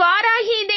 இவ்வாறாகி இதை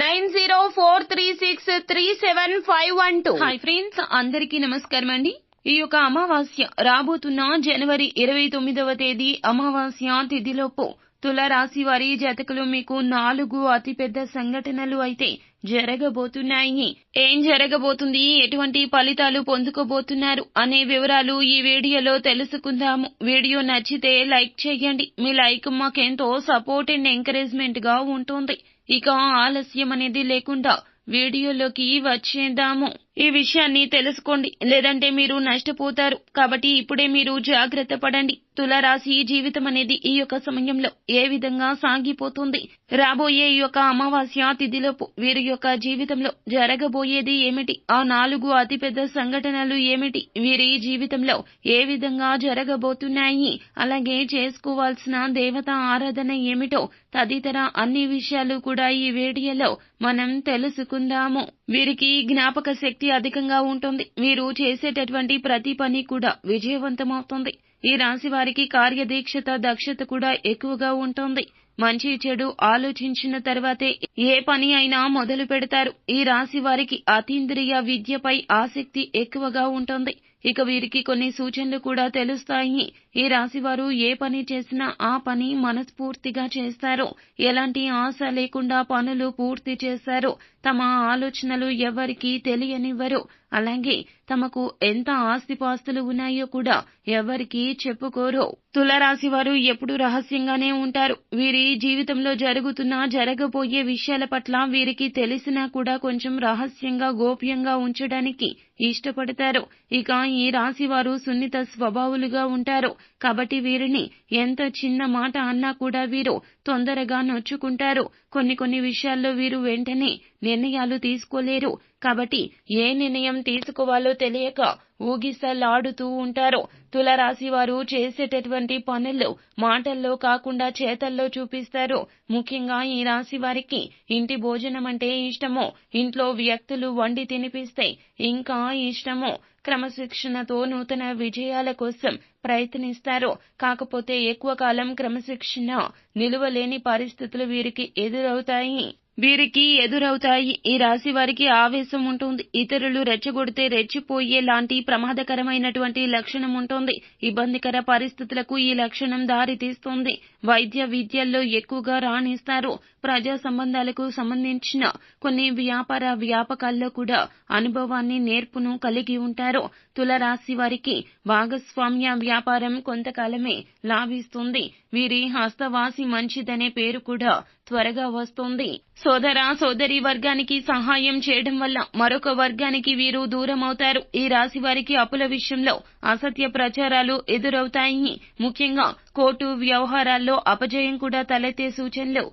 nine zero four three six three seven five one two. Hi friends అందరికీ నమస్కారం అండి. ఈ యొక్క అమావాస్య రాబోతున్న జనవరి ఇరవై తొమ్మిదవ తేదీ అమావాస్య తిథిలోపు. తుల రాశి వారి జతకులు మీకు నాలుగు అతిపెద్ద సంఘటనలు అయితే జరగబోతున్నాయి. ఏం జరగబోతుంది? ఎటువంటి ఫలితాలు పొందుకోబోతున్నారు? అనే వివరాలు ఈ వీడియోలో తెలుసుకుందాము. వీడియో నచ్చితే లైక్ చేయండి. మీ లైక్ మాకెంతో సపోర్ట్ అండ్ ఎంకరేజ్మెంట్గా ఉంటుంది. ఇక ఆలస్యం అనేది లేకుండా వీడియోలోకి వచ్చేద్దాము. ఈ విషయాన్ని తెలుసుకోండి. లేదంటే మీరు నష్టపోతారు. కాబట్టి ఇప్పుడే మీరు జాగ్రత్త పడండి. తులరాశి జీవితం అనేది ఈ యొక్క సమయంలో ఏ విధంగా సాగిపోతుంది? రాబోయే ఈ యొక్క అమావాస్య తిథిలోపు వీరి యొక్క జీవితంలో జరగబోయేది ఏమిటి? ఆ నాలుగు అతిపెద్ద సంఘటనలు ఏమిటి? వీరి జీవితంలో ఏ విధంగా జరగబోతున్నాయి? అలాగే చేసుకోవాల్సిన దేవత ఆరాధన ఏమిటో తదితర అన్ని విషయాలు కూడా ఈ వీడియోలో మనం తెలుసుకుందాము. వీరికి జ్ఞాపక శక్తి అధికంగా ఉంటుంది. వీరు చేసేటటువంటి ప్రతి పని కూడా విజయవంతమవుతుంది. ఈ రాశి వారికి కార్యదీక్షత దక్షత కూడా ఎక్కువగా ఉంటుంది. మంచి చెడు ఆలోచించిన తర్వాతే ఏ పని అయినా మొదలు పెడతారు. ఈ రాశి వారికి అతీంద్రియ విద్యపై ఆసక్తి ఎక్కువగా ఉంటుంది. ఇక వీరికి కొన్ని సూచనలు కూడా తెలుస్తాయి. ఈ రాశి వారు ఏ పని చేసినా ఆ పని మనస్ఫూర్తిగా చేస్తారు. ఎలాంటి ఆశ లేకుండా పనులు పూర్తి చేస్తారు. తమ ఆలోచనలు ఎవరికీ తెలియనివ్వరు. అలాగే తమకు ఎంత ఆస్తిపాస్తులు ఉన్నాయో కూడా ఎవరికీ చెప్పుకోరు. తులరాశి వారు ఎప్పుడు రహస్యంగానే ఉంటారు. వీరి జీవితంలో జరుగుతున్న జరగబోయే విషయాల పట్ల వీరికి తెలిసినా కూడా కొంచెం రహస్యంగా గోప్యంగా ఉంచడానికి ఇష్టపడతారు. ఇక ఈ రాశి వారు సున్నిత స్వభావులుగా ఉంటారు. కాబట్టి వీరిని ఎంత చిన్న మాట అన్నా కూడా వీరు తొందరగా నొచ్చుకుంటారు. కొన్ని కొన్ని విషయాల్లో వీరు వెంటనే నిర్ణయాలు తీసుకోలేరు. కాబట్టి ఏ నిర్ణయం తీసుకోవాలో తెలియక ఊగిసలాడుతూ ఉంటారు. తులరాశి వారు చేసేటటువంటి పనుల్లో మాటల్లో కాకుండా చేతల్లో చూపిస్తారు. ముఖ్యంగా ఈ రాశి వారికి ఇంటి భోజనం అంటే ఇష్టమో. ఇంట్లో వ్యక్తులు వండి తినిపిస్తే ఇంకా ఇష్టమో. క్రమశిక్షణతో నూతన విజయాల కోసం ప్రయత్నిస్తారు. కాకపోతే ఎక్కువ కాలం క్రమశిక్షణ నిలువలేని పరిస్థితులు వీరికి ఎదురవుతాయి. వీరికి ఎదురవుతాయి. ఈ రాశి వారికి ఆవేశం ఉంటుంది. ఇతరులు రెచ్చగొడితే రెచ్చిపోయే లాంటి ప్రమాదకరమైనటువంటి లక్షణం ఉంటుంది. ఇబ్బందికర పరిస్థితులకు ఈ లక్షణం దారి తీస్తుంది వైద్య విద్యల్లో ఎక్కువగా రాణిస్తారు. ప్రజా సంబంధాలకు సంబంధించిన కొన్ని వ్యాపార వ్యాపకాల్లో కూడా అనుభవాన్ని నేర్పును కలిగి ఉంటారు. తులరాశి వారికి భాగస్వామ్య వ్యాపారం కొంతకాలమే లాభిస్తుంది. వీరి హస్తవాసి మంచిదనే పేరు కూడా త్వరగా వస్తుంది. సోదర సోదరి వర్గానికి సహాయం చేయడం వల్ల మరొక వర్గానికి వీరు దూరం అవుతారు ఈ రాశి వారికి అప్పుల విషయంలో అసత్య ప్రచారాలు ఎదురవుతాయి. ముఖ్యంగా కోర్టు వ్యవహారాల్లో అపజయం కూడా తలెత్తే సూచనలు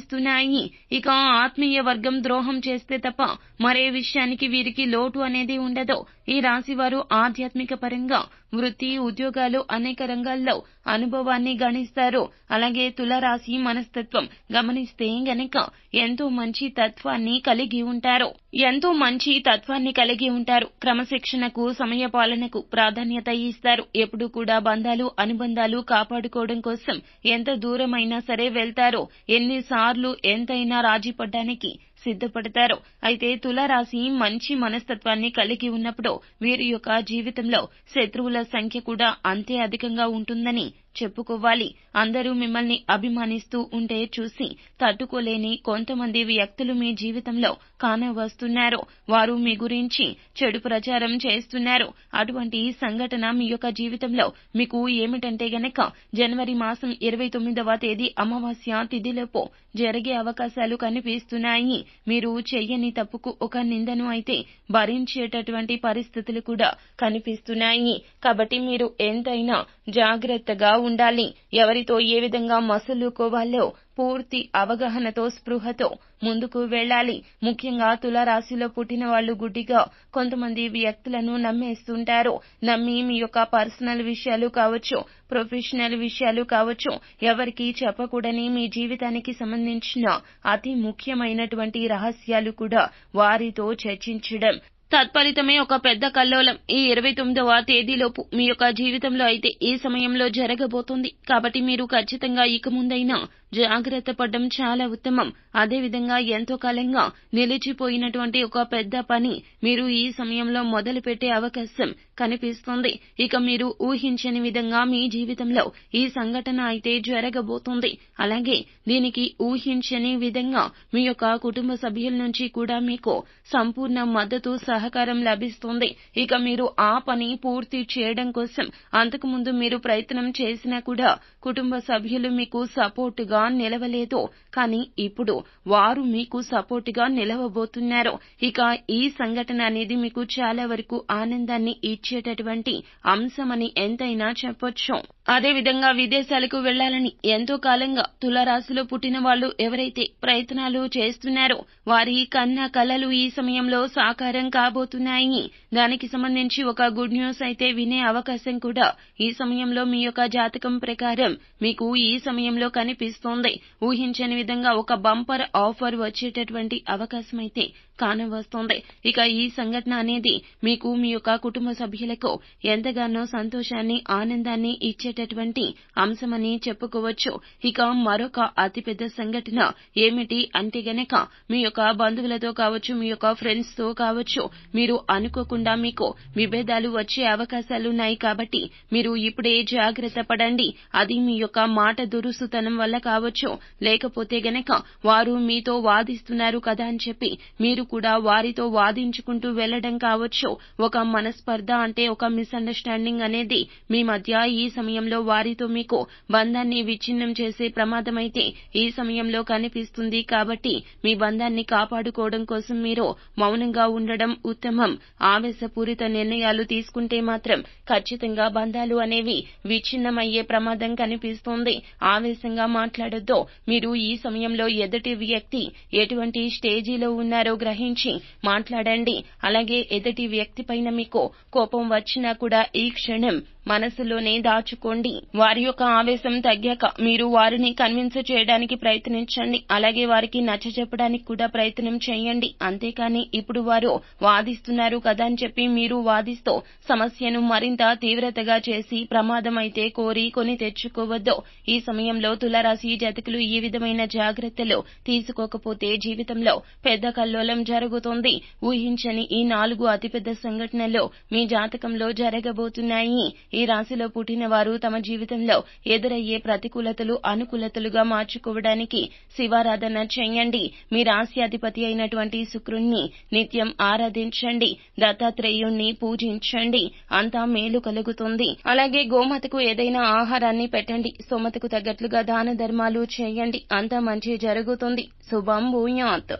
కనిపిస్తున్నాయి ఇక ఆత్మీయ వర్గం ద్రోహం చేస్తే తప్ప మరే విషయానికి వీరికి లోటు అనేది ఉండదు. ఈ రాశి వారు ఆధ్యాత్మిక పరంగా వృత్తి ఉద్యోగాలు అనేక రంగాల్లో అనుభవాన్ని గణిస్తారు. అలాగే తులరాశి మనస్తత్వం గమనిస్తే గనక ఎంతో మంచి తత్వాన్ని కలిగి ఉంటారు. ఎంతో మంచి తత్వాన్ని కలిగి ఉంటారు. క్రమశిక్షణకు సమయ పాలనకు ప్రాధాన్యత ఇస్తారు. ఎప్పుడు కూడా బంధాలు అనుబంధాలు కాపాడుకోవడం కోసం ఎంత దూరమైనా సరే వెళ్తారు. ఎన్నిసార్లు ఎంతైనా రాజీపడ్డానికి సిద్ధపడతారు. అయితే తులారాశి మంచి మనస్తత్వాన్ని కలిగి ఉన్నప్పుడు వీరి యొక్క జీవితంలో శత్రువుల సంఖ్య కూడా అంతే అధికంగా ఉంటుందని చెప్పుకోవాలి. అందరూ మిమ్మల్ని అభిమానిస్తూ ఉంటే చూసి తట్టుకోలేని కొంతమంది వ్యక్తులు మీ జీవితంలో కానవస్తున్నారు వారు మీ గురించి చెడు ప్రచారం చేస్తున్నారు. అటువంటి సంఘటన మీ యొక్క జీవితంలో మీకు ఏమిటంటే గనక జనవరి మాసం ఇరవై తొమ్మిదవ తేదీ అమావాస్య తిథిలోపు జరిగే అవకాశాలు కనిపిస్తున్నాయి. మీరు చెయ్యని తప్పుకు ఒక నిందను అయితే భరించేటటువంటి పరిస్థితులు కూడా కనిపిస్తున్నాయి. కాబట్టి మీరు ఎంతైనా జాగ్రత్తగా ఉండాలి. ఎవరితో ఏ విధంగా మసులుకోవాలో పూర్తి అవగాహనతో స్పృహతో ముందుకు వెళ్ళాలి. ముఖ్యంగా తులారాశిలో పుట్టిన వాళ్ళు గుడ్డిగా కొంతమంది వ్యక్తులను నమ్మేస్తుంటారు. నమ్మి మీ యొక్క పర్సనల్ విషయాలు కావచ్చు ప్రొఫెషనల్ విషయాలు కావచ్చు ఎవరికి చెప్పకూడని మీ జీవితానికి సంబంధించిన అతి ముఖ్యమైనటువంటి రహస్యాలు కూడా వారితో చర్చించడం. తత్ఫలితమే ఒక పెద్ద కల్లోలం. ఈ ఇరవై తొమ్మిదవ తేదీలోపు మీ యొక్క జీవితంలో అయితే ఈ సమయంలో జరగబోతుంది. కాబట్టి మీరు ఖచ్చితంగా ఇక ముందైనా జాగ్రత్త పడడం చాలా ఉత్తమం. అదేవిధంగా ఎంతో కాలంగా నిలిచిపోయినటువంటి ఒక పెద్ద పని మీరు ఈ సమయంలో మొదలు పెట్టే అవకాశం కనిపిస్తుంది. ఇక మీరు ఊహించని విధంగా మీ జీవితంలో ఈ సంఘటన అయితే జరగబోతుంది. అలాగే దీనికి ఊహించని విధంగా మీ యొక్క కుటుంబ సభ్యుల నుంచి కూడా మీకు సంపూర్ణ మద్దతు సహకారం లభిస్తుంది. ఇక మీరు ఆ పని పూర్తి చేయడం కోసం అంతకుముందు మీరు ప్రయత్నం చేసినా కూడా కుటుంబ సభ్యులు మీకు సపోర్టుగా నిలవలేదు. కానీ ఇప్పుడు వారు మీకు సపోర్టుగా నిలవబోతున్నారు. ఇక ఈ సంఘటన అనేది మీకు చాలా వరకు ఆనందాన్ని ఇచ్చేటటువంటి అంశమని ఎంతైనా చెప్పొచ్చు. అదే విధంగా విదేశాలకు వెళ్ళాలని ఎంతో కాలంగా తులరాశిలో పుట్టిన వాళ్ళు ఎవరైతే ప్రయత్నాలు చేస్తున్నారో వారి కన్న కలలు ఈ సమయంలో సాకారం రాబోతున్నాయి దానికి సంబంధించి ఒక గుడ్ న్యూస్ అయితే వినే అవకాశం కూడా ఈ సమయంలో మీ యొక్క జాతకం ప్రకారం మీకు ఈ సమయంలో కనిపిస్తోంది. ఊహించని విధంగా ఒక బంపర్ ఆఫర్ వచ్చేటటువంటి అవకాశం అయితే కానవస్తోంది. ఇక ఈ సంఘటన అనేది మీకు మీ యొక్క కుటుంబ సభ్యులకు ఎంతగానో సంతోషాన్ని ఆనందాన్ని ఇచ్చేటటువంటి అంశమని చెప్పుకోవచ్చు. ఇక మరొక అతిపెద్ద సంఘటన ఏమిటి అంటే గనక మీ యొక్క బంధువులతో కావచ్చు మీ యొక్క ఫ్రెండ్స్తో కావచ్చు మీరు అనుకోకుండా మీకు విభేదాలు వచ్చే అవకాశాలున్నాయి కాబట్టి మీరు ఇప్పుడే జాగ్రత్త పడండి. అది మీ యొక్క మాట దురుసుతనం వల్ల కావచ్చు. లేకపోతే గనక వారు మీతో వాదిస్తున్నారు కదా అని చెప్పి మీరు కూడా వారితో వాదించుకుంటూ వెళ్ళడం కావచ్చు. ఒక మనస్పర్ధ అంటే ఒక మిస్అండర్స్టాండింగ్ అనేది మీ మధ్య ఈ సమయంలో వారితో మీకు బంధాన్ని విచ్ఛిన్నం చేసే ప్రమాదమైతే ఈ సమయంలో కనిపిస్తుంది కాబట్టి మీ బంధాన్ని కాపాడుకోవడం కోసం మీరు మౌనంగా ఉండడం ఉత్తమం. ఆవేశపూరిత నిర్ణయాలు తీసుకుంటే మాత్రం ఖచ్చితంగా బంధాలు అనేవి విచ్ఛిన్నమయ్యే ప్రమాదం కనిపిస్తోంది. ఆవేశంగా మాట్లాడొద్దు. మీరు ఈ సమయంలో ఎదుటి వ్యక్తి ఎటువంటి స్టేజీలో ఉన్నారో గ్రహించి మాట్లాడండి. అలాగే ఎదుటి వ్యక్తి పైన మీకు కోపం వచ్చినా కూడా ఈ క్షణం మనసులోనే దాచుకోండి. వారి యొక్క ఆవేశం తగ్గాక మీరు వారిని కన్విన్స్ చేయడానికి ప్రయత్నించండి. అలాగే వారికి నచ్చ చెప్పడానికి కూడా ప్రయత్నం చేయండి. అంతేకాని ఇప్పుడు వారు వాదిస్తున్నారు కదా అని చెప్పి మీరు వాదిస్తూ సమస్యను మరింత తీవ్రతగా చేసి ప్రమాదం అయితే కోరి కొని తెచ్చుకోవద్దు. ఈ సమయంలో తులరాశి జాతకులు ఈ విధమైన జాగ్రత్తలు తీసుకోకపోతే జీవితంలో పెద్ద కల్లోలం జరుగుతుంది. ఊహించని ఈ నాలుగు అతిపెద్ద సంఘటనలు మీ జాతకంలో జరగబోతున్నాయి. ఈ రాశిలో పుట్టిన వారు తమ జీవితంలో ఎదురయ్యే ప్రతికూలతలు అనుకూలతలుగా మార్చుకోవడానికి శివారాధన చేయండి. మీ రాశి అధిపతి అయినటువంటి శుక్రుణ్ణి నిత్యం ఆరాధించండి దత్తాత్రేయుణ్ణి పూజించండి. అంతా మేలు కలుగుతుంది. అలాగే గోమాతకు ఏదైనా ఆహారాన్ని పెట్టండి. సోమతకు తగ్గట్లుగా దాన ధర్మాలు చేయండి. అంతా మంచి జరుగుతుంది. శుభం భూయాత్.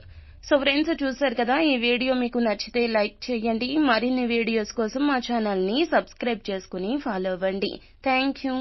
సో ఫ్రెండ్స్ చూసారు కదా ఈ వీడియో మీకు నచ్చితే లైక్ చేయండి. మరిన్ని వీడియోస్ కోసం మా ఛానల్ని సబ్స్క్రైబ్ చేసుకుని ఫాలో అవ్వండి. Thank you.